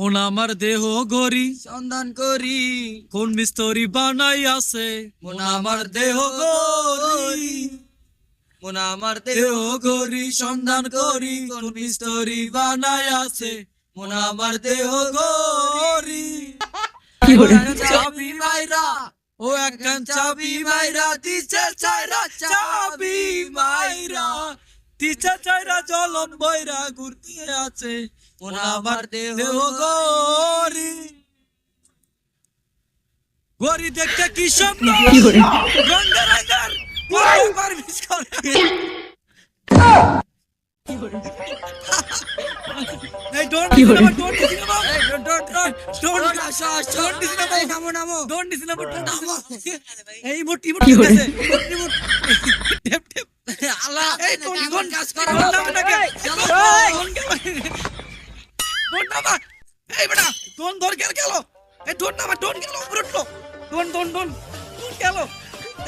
কোন আমার দেহ গরি সন্ধান করি। কোন মিস্তরি বানাই আছে? মন আমার দেহ গরি মন আমার দেহ গরি সন্ধান করি। কোন মিস্তরি বানাই আছে? মন আমার দেহ গরি চাবি মাইরা ও একখান চাবি মাইরা দিছে চাইরা চাবি মাইরা। দিছে চাইরা জলন বইরা ঘুরতে আছে। আমার দেহ দেহ গরি গরি দেখতে কি করে। এই ডোন্ট ডোন্ট ডোন্ট আসো, আসো। ডোন্ট নামো, নামো। ডোন্ট সিনেমা নামো। এই মোট ইমোট ইমোট টেপ টেপ আল্লাহ, এই কাজ করো। না। না নামা এই বেটা ডোন্ট ধর গেল গেল। এই ডোন্ট নামা ডোন্ট গেল উপরে উঠল। ডোন্ট ডোন্ট ডোন্ট ডোন্ট গেল।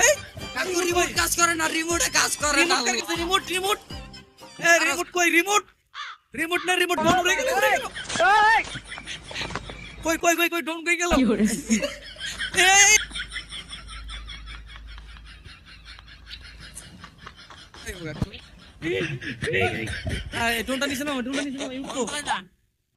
এই কাকু রিমোট কাজ করে না রিমোটে কাজ করে না। রিমোট রিমোট এই রিমোট কই রিমোট রিমোট না রিমোট ডোন উড়ে গেল কই কই কই কই ডোন কই গেল। এই। এই ডোনটা নিছে না ডোনটা নিছে না উঠো।